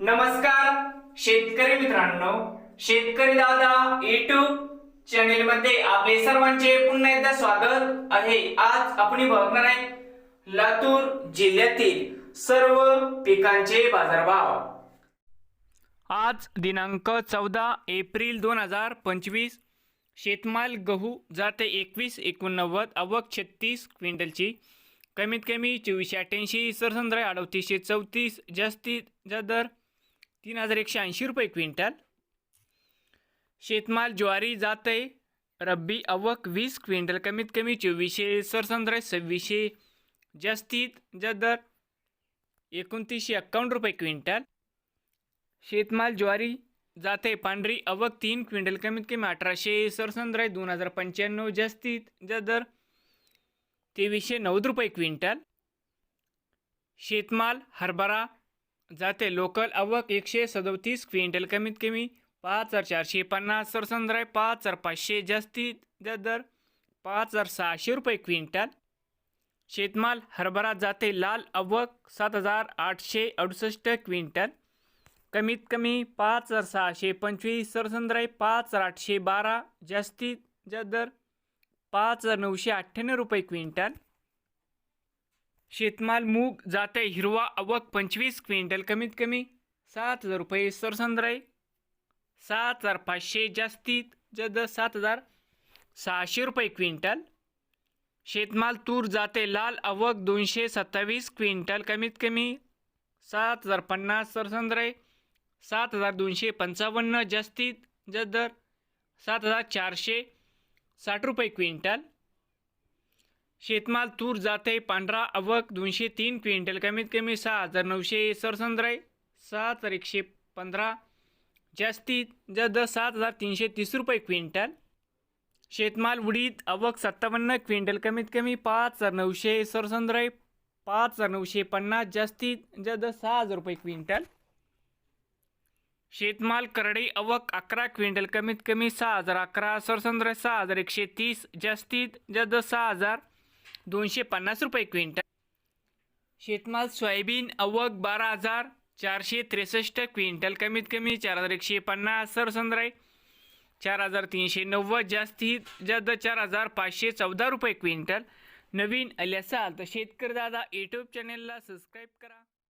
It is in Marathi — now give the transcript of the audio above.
नमस्कार शेतकरी मित्रांनो. शेतकरी दादा युट्यूब चॅनेल मध्ये आपले सर्वांचे पुन्हा एकदा स्वागत आहे. आज आपण बघणार आहे लातूर जिल्ह्यातील सर्व पिकांचे बाजारभाव. आज दिनांक चौदा एप्रिल दोन हजार पंचवीस शेतमाल गहू जाते एकवीस एकोणनव्वद अवक छत्तीस क्विंटलची. कमीत कमी चोवीसशे अठ्ठ्याऐंशी सरसंद्रा अडतीसशे चौतीस जास्तीत जास्त दर तीन हजार एकशे ऐंशी रुपये क्विंटल. शेतमाल ज्वारी जाते रब्बी आवक वीस क्विंटल. कमीत कमी चोवीसशे सरसंद्रा सव्वीसशे जास्तीत जास्त दर एकोणतीसशे एक्कावन्न रुपये क्विंटल. शेतमाल ज्वारी जाते पांढरी अवक तीन क्विंटल. कमीत कमी अठराशे सरसंद्रा दोन हजार पंच्याण्णव जास्तीत जास्त दर तेवीसशे नव्वद रुपये क्विंटल. शेतमाल हरभरा जाते. लोकल आवक एकशे सदोतीस क्विंटल कमीत कमी पाच हजार चारशे पन्नास सरसंद्राय पाच हजार पाचशे जास्तीत जास्त दर पाच हजार सहाशे रुपये क्विंटल. शेतमाल हरभरा जाते. लाल आवक सात हजार आठशे अडुसष्ट क्विंटल. कमीत कमी पाच हजार सहाशे पंचवीस सरसंद्राय पाच हजार आठशे बारा जास्तीत जास्त दर पाच हजार नऊशे अठ्ठ्याण्णव रुपये क्विंटल. शेतमाल मूग जाते हिरवा आवक पंचवीस क्विंटल कमीत कमी सात हजार रुपये सरसंद्राय सात हजार पाचशे जास्तीत जद सात हजार सहाशे रुपये क्विंटल. शेतमाल तूर जाते लाल आवक दोनशे सत्तावीस क्विंटल कमीत कमी सात हजार पन्नास सरसंद्राय सात हजार दोनशे पंचावन्न जास्तीत जास्त दर सात हजार चारशे साठ रुपये क्विंटल. शेतमाल तूर जाते पांढरा अवक दोनशे तीन क्विंटल कमीत कमी सहा हजार नऊशे सरसंद्राय सहा हजार एकशे पंधरा जास्तीत जास्त सात हजार तीनशे तीस रुपये क्विंटल. शेतमाल उडीद अवक सत्तावन्न क्विंटल कमीत कमी पाच हजार नऊशे सरसंद्राय पाच हजार नऊशे पन्नास जास्तीत जास्त सहा हजार रुपये क्विंटल. शेतमाल करडई अवक अकरा क्विंटल कमीत कमी सहा हजार अकरा सरसंद्रय सहा हजार एकशे तीस जास्तीत जास्त सहा हजार दोनशे पन्नास रुपये क्विंटल. शेतमाल सोयाबीन अवक बारा हजार चारशे त्रेसष्ट क्विंटल. कमीत कमी चार हजार एकशे पन्नास सरसंद्राय चार हजार तीनशे नव्वद. जास्तीत जास्त चार हजार पाचशे चौदा रुपये क्विंटल. नवीन आले असाल तर शेतकरी दादा यूट्यूब चॅनेलला सबस्क्राईब करा.